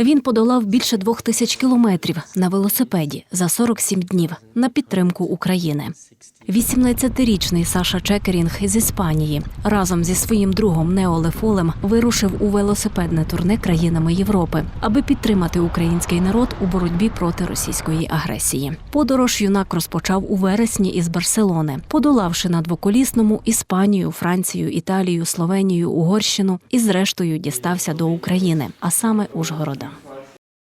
Він подолав більше двох тисяч кілометрів на велосипеді за 47 днів на підтримку України. 18-річний Саша Чекерінг із Іспанії разом зі своїм другом Нео Лефолем вирушив у велосипедне турне країнами Європи, аби підтримати український народ у боротьбі проти російської агресії. Подорож юнак розпочав у вересні із Барселони, подолавши на двоколісному Іспанію, Францію, Італію, Словенію, Угорщину і зрештою дістався до України, а саме Ужгорода.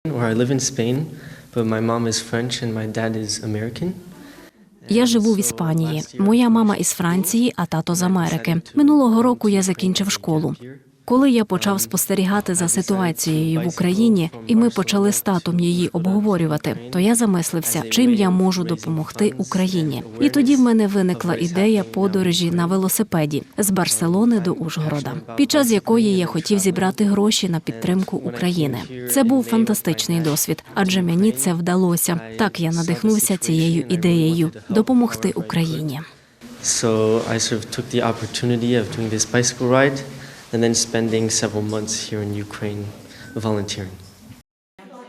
Where I live in Spain, but my mom is French and my dad is American. Я живу в Іспанії. Моя мама із Франції, а тато з Америки. Минулого року я закінчив школу. Коли я почав спостерігати за ситуацією в Україні, і ми почали з татом її обговорювати, то я замислився, чим я можу допомогти Україні. І тоді в мене виникла ідея подорожі на велосипеді з Барселони до Ужгорода, під час якої я хотів зібрати гроші на підтримку України. Це був фантастичний досвід, адже мені це вдалося. Так я надихнувся цією ідеєю допомогти Україні. So I sort of took the opportunity of doing this bicycle ride and then spending several months here in Ukraine volunteering.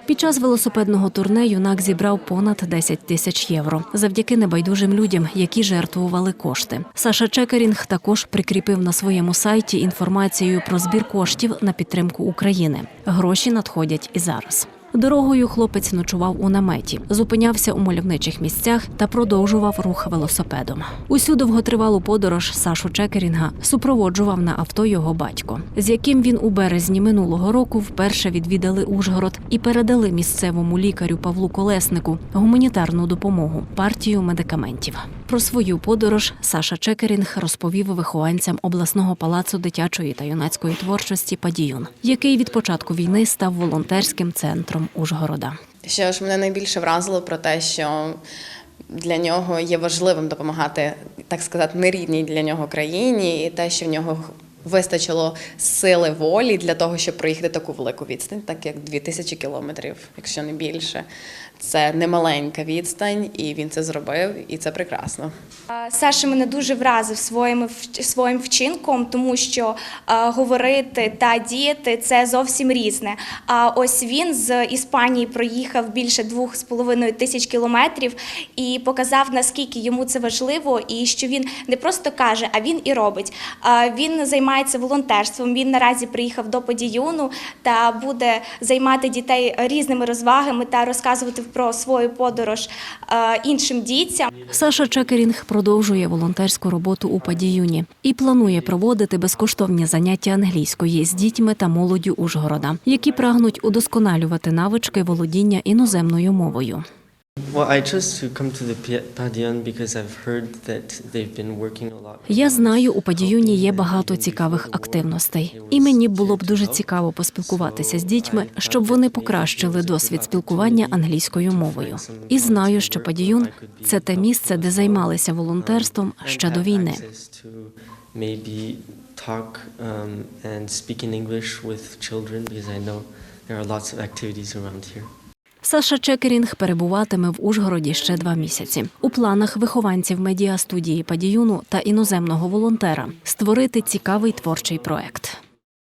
Під час велосипедного турне юнак зібрав понад 10 тисяч євро завдяки небайдужим людям, які жертвували кошти. Саша Чекерінг також прикріпив на своєму сайті інформацію про збір коштів на підтримку України. Гроші надходять і зараз. Дорогою хлопець ночував у наметі, зупинявся у мальовничих місцях та продовжував рух велосипедом. Усю довготривалу подорож Сашу Чекерінга супроводжував на авто його батько, з яким він у березні минулого року вперше відвідали Ужгород і передали місцевому лікарю Павлу Колеснику гуманітарну допомогу партію медикаментів. Про свою подорож Саша Чекерінг розповів вихованцям обласного палацу дитячої та юнацької творчості Падіюн, який від початку війни став волонтерським центром Ужгорода. Що ж мене найбільше вразило про те, що для нього є важливим допомагати, так сказати, нерідній для нього країні, і те, що в нього вистачило сили волі для того, щоб проїхати таку велику відстань, так як 2000 кілометрів, якщо не більше. Це немаленька відстань, і він це зробив, і це прекрасно. Саша мене дуже вразив своїм, своїм вчинком, тому що говорити та діяти це зовсім різне. А ось він з Іспанії проїхав більше двох з половиною тисяч кілометрів і показав, наскільки йому це важливо, і що він не просто каже, а він і робить. Він займається волонтерством. Він наразі приїхав до Подіюну та буде займати дітей різними розвагами та розказувати про свою подорож іншим дітям. Саша Чекерінг продовжує волонтерську роботу у Падіюні і планує проводити безкоштовні заняття англійської з дітьми та молоддю Ужгорода, які прагнуть удосконалювати навички володіння іноземною мовою. Я знаю, у Падіюні є багато цікавих активностей, і мені було б дуже цікаво поспілкуватися з дітьми, щоб вони покращили досвід спілкування англійською мовою. І знаю, що Падіюн це те місце, де займалися волонтерством ще до війни. Um, there are lots of activities around here. Саша Чекерінг перебуватиме в Ужгороді ще два місяці. У планах вихованців медіастудії Падіюну та іноземного волонтера створити цікавий творчий проект.